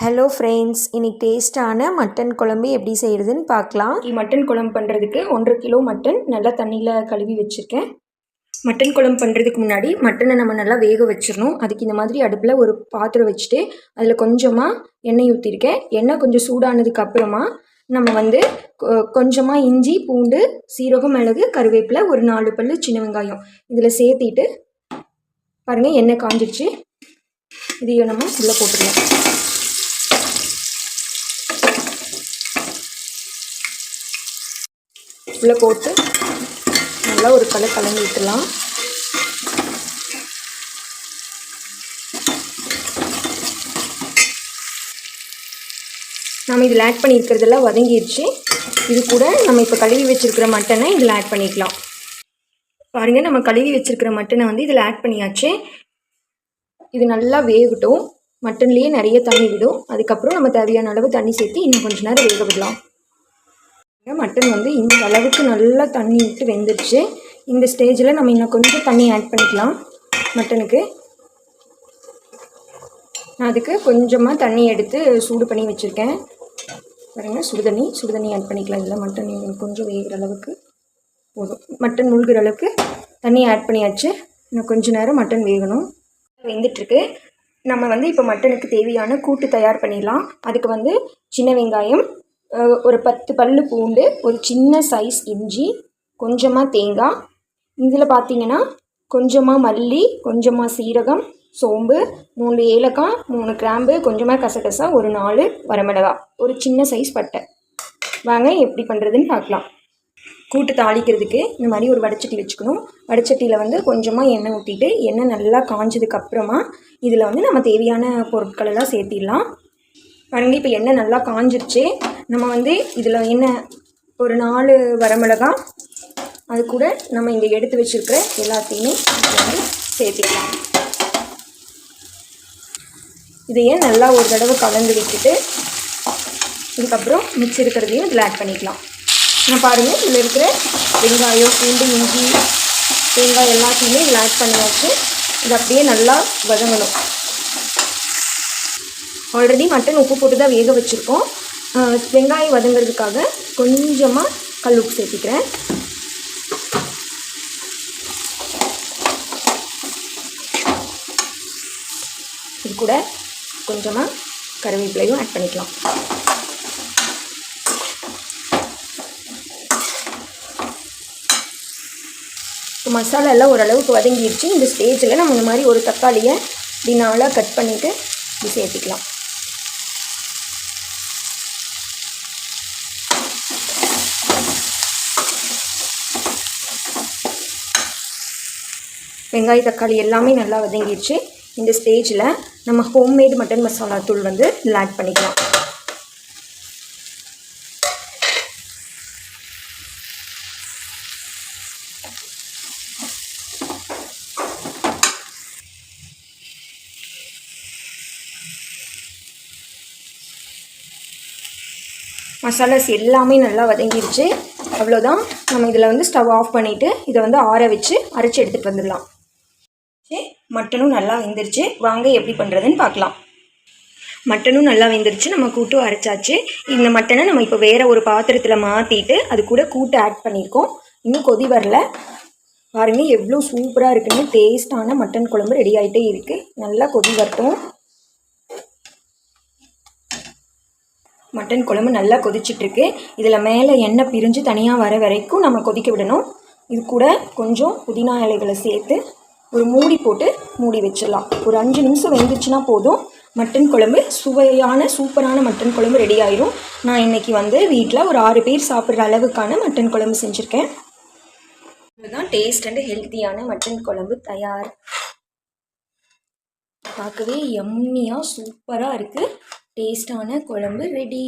Hello friends இன்னைக்கு டேஸ்ட்டான mutton குழம்பு எப்படி செய்கிறதுன்னு பார்க்கலாம். மட்டன் குழம்பு பண்ணுறதுக்கு ஒன்றரை கிலோ மட்டன் நல்லா தண்ணியில் கழுவி வச்சுருக்கேன். மட்டன் குழம்பு பண்ணுறதுக்கு முன்னாடி மட்டனை நம்ம நல்லா வேக வச்சிடணும் அதுக்கு இந்த மாதிரி அடுப்பில் ஒரு பாத்திரம் வச்சுட்டு அதில் கொஞ்சமாக எண்ணெய் ஊற்றிருக்கேன் எண்ணெய் கொஞ்சம் சூடானதுக்கு அப்புறமா நம்ம வந்து கொ- கொஞ்சமாக இஞ்சி பூண்டு சீரகம் மிளகு கருவேப்பிலை ஒரு நாலு பல்லு சின்ன வெங்காயம். இதில் சேர்த்திட்டு பாருங்கள் எண்ணெய் காஞ்சிடுச்சு இதையும் நம்ம உள்ளே போட்டுக்கலாம். உள்ளே போட்டு நல்லா ஒரு கலை கலந்து விட்டுலாம் நம்ம இதில் ஆட் பண்ணியிருக்கிறதெல்லாம் வதங்கிடுச்சு இது கூட நம்ம இப்போ கழுவி வச்சுருக்கிற மட்டனை இதில் ஆட் பண்ணிக்கலாம். பாருங்கள் நம்ம கழுவி வச்சுருக்கிற மட்டனை வந்து இதில் ஆட் பண்ணியாச்சு. இது நல்லா வேகட்டும். மட்டன்லேயே நிறைய தண்ணி விடும். அதுக்கப்புறம் நம்ம தேவையான அளவு தண்ணி சேர்த்து இன்னும் கொஞ்சம் நேரம் வேக விடலாம். மட்டன் வந்து இந்த அளவுக்கு நல்லா தண்ணி விட்டு வெந்துருச்சு. இந்த ஸ்டேஜில் நம்ம இன்னும் கொஞ்சம் தண்ணி ஆட் பண்ணிக்கலாம் மட்டனுக்கு. நான் அதுக்கு கொஞ்சமாக தண்ணி எடுத்து சூடு பண்ணி வச்சுருக்கேன். பாருங்கள் சுடு தண்ணி சுடு தண்ணி ஆட் பண்ணிக்கலாம். இதில் மட்டன் கொஞ்சம் வேகிற அளவுக்கு போதும். மட்டன் முழுகிற அளவுக்கு தண்ணி ஆட் பண்ணியாச்சு. இன்னும் கொஞ்சம் நேரம் மட்டன் வேகணும். வெந்துட்டுருக்கு. நம்ம வந்து இப்போ மட்டனுக்கு தேவையான கூட்டு தயார் பண்ணிடலாம். அதுக்கு வந்து சின்ன வெங்காயம் ஒரு பத்து பல்லு பூண்டு ஒரு சின்ன சைஸ் இஞ்சி கொஞ்சமாக தேங்காய். இதில் பார்த்தீங்கன்னா கொஞ்சமாக மல்லி கொஞ்சமாக சீரகம் சோம்பு மூணு ஏலக்காய் மூணு கிராம்பு கொஞ்சமாக கசகசா ஒரு நாலு வரமிளகா. ஒரு சின்ன சைஸ் பட்டை. வாங்க எப்படி பண்ணுறதுன்னு பார்க்கலாம் கூட்டு தாளிக்கிறதுக்கு இந்த மாதிரி ஒரு வடச்சட்டி வச்சுக்கணும். வடச்சட்டியில் வந்து கொஞ்சமாக எண்ணெய் ஊற்றிட்டு எண்ணெய் நல்லா காஞ்சதுக்கப்புறமா இதில் வந்து நம்ம தேவையான பொருட்களெல்லாம் சேர்த்திடலாம். பாருங்க இப்போ எண்ணெய் நல்லா காஞ்சிருச்சு. நம்ம வந்து இதில் என்ன ஒரு நாலு வரமிளகா அது கூட நம்ம இங்கே எடுத்து வச்சுருக்கிற எல்லாத்தையுமே சேர்த்துக்கலாம் வந்து இதையே நல்லா ஒரு தடவை கலந்து விட்டுட்டு இதுக்கப்புறம் மிச்சம் இருக்கிறதையும் இதில் ஆட் பண்ணிக்கலாம். நான் பாருங்கள் இதில் இருக்கிற வெங்காயம் பூண்டு இஞ்சி தேங்காய் எல்லாத்தையுமே இதில் ஆட் பண்ணியாச்சு இது அப்படியே நல்லா வதங்கணும். ஆல்ரெடி மட்டன் உப்பு போட்டு தான் வேக வச்சுருக்கோம். வெங்காயம் வதங்கிறதுக்காக கொஞ்சமாக கல் உப்பு சேர்த்திக்கிறேன். இது கூட கொஞ்சமாக கருவேப்பிலையும் ஆட் பண்ணிக்கலாம். இப்போ மசாலா எல்லாம் ஓரளவுக்கு வதங்கிடுச்சு. இந்த ஸ்டேஜில் நம்ம இந்த மாதிரி ஒரு தக்காளியை இப்படி கட் பண்ணிவிட்டு இது சேர்த்துக்கலாம். வெங்காய தக்காளி எல்லாமே நல்லா வதங்கிடுச்சு. இந்த ஸ்டேஜில் நம்ம ஹோம்மேட் மட்டன் மசாலா தூள் வந்து இதில் ஆட் பண்ணிக்கலாம். மசாலாஸ் எல்லாமே நல்லா வதங்கிடுச்சு. அவ்வளோதான் நம்ம இதில் வந்து ஸ்டவ் ஆஃப் பண்ணிவிட்டு இதை வந்து ஆற வச்சு அரைச்சி எடுத்துகிட்டு வந்துடலாம். மட்டனும் நல்லா வெந்துருச்சு. வாங்க எப்படி பண்ணுறதுன்னு பார்க்கலாம். மட்டனும் நல்லா வெந்துருச்சு. நம்ம கூட்டு அரைச்சாச்சு. இந்த மட்டனை நம்ம இப்போ வேறு ஒரு பாத்திரத்தில் மாற்றிட்டு அது கூட கூட்டு ஆட் பண்ணியிருக்கோம் இன்னும் கொதி வரல. பாருங்கள் எவ்வளோ சூப்பராக இருக்குன்னு டேஸ்டான மட்டன் குழம்பு ரெடி ஆகிட்டே இருக்குது நல்லா கொதி வரட்டும். மட்டன் குழம்பு நல்லா கொதிச்சிட்ருக்கு இதில் மேலே எண்ணெய் பிரிஞ்சு தனியாக வர வரைக்கும் நம்ம கொதிக்க விடணும். இது கூட கொஞ்சம் புதினா இலைகளை சேர்த்து ஒரு மூடி போட்டு மூடி வச்சிடலாம். ஒரு அஞ்சு நிமிஷம் வெந்துச்சுன்னா போதும். மட்டன் குழம்பு சுவையான சூப்பரான மட்டன் குழம்பு ரெடி ஆயிரும். நான் இன்னைக்கு வந்து வீட்டில் ஒரு ஆறு பேர் சாப்பிட்ற அளவுக்கான மட்டன் குழம்பு செஞ்சுருக்கேன். இதுதான் டேஸ்ட் அண்ட் ஹெல்த்தியான மட்டன் குழம்பு தயார். பார்க்கவே எம்மியாக சூப்பராக இருக்குது டேஸ்டான குழம்பு ரெடி